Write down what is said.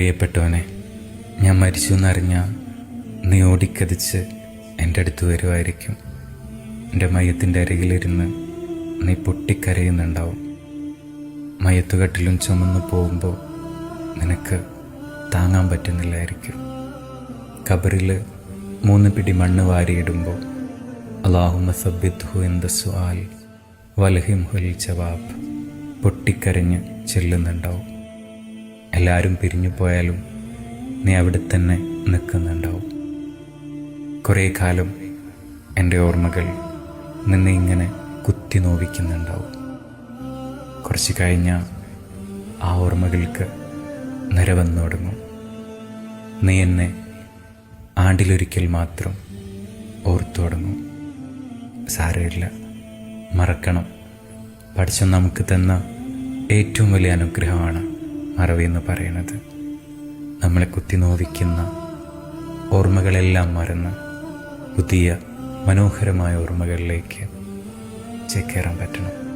പ്രിയപ്പെട്ടവനെ ഞാൻ മരിച്ചു എന്നറിഞ്ഞാൽ നീ ഓടിക്കതിച്ച് എന്റെ അടുത്ത് വരുമായിരിക്കും. എന്റെ മയത്തിന്റെ അരികിലിരുന്ന് നീ പൊട്ടിക്കരയുന്നുണ്ടാവും. മയത്തുകട്ടിലും ചുമന്നു പോകുമ്പോൾ നിനക്ക് താങ്ങാൻ പറ്റുന്നില്ലായിരിക്കും. ഖബറിൽ മൂന്ന് പിടി മണ്ണ് വാരിയിടുമ്പോൾ അള്ളാഹുമ സബ്ബിദ്ഹു എന്ത സുആൽ വലഹിം ഹുൽ ജവാബ് പൊട്ടിക്കരഞ്ഞ് ചെല്ലുന്നുണ്ടാവും. എല്ലാവരും പിരിഞ്ഞു പോയാലും നീ അവിടെ തന്നെ നിൽക്കുന്നുണ്ടാവും. കുറേ കാലം എന്റെ ഓർമ്മകൾ നിന്നെ ഇങ്ങനെ കുത്തി നോവിക്കുന്നുണ്ടാവും. കുറച്ച് കഴിഞ്ഞാൽ ആ ഓർമ്മകൾക്ക് നിരവന്നു തുടങ്ങും നീ എന്നെ ആണ്ടിലൊരിക്കൽ മാത്രം ഓർത്തു തുടങ്ങും സാരമില്ല മറക്കണം. പഠിച്ച നമുക്ക് തന്ന ഏറ്റവും വലിയ അനുഗ്രഹമാണ് മറവി എന്ന് പറയുന്നത്. നമ്മളെ കുത്തി നോവിക്കുന്ന ഓർമ്മകളെല്ലാം മറന്ന് പുതിയ മനോഹരമായ ഓർമ്മകളിലേക്ക് ചേക്കേറാൻ പറ്റണം.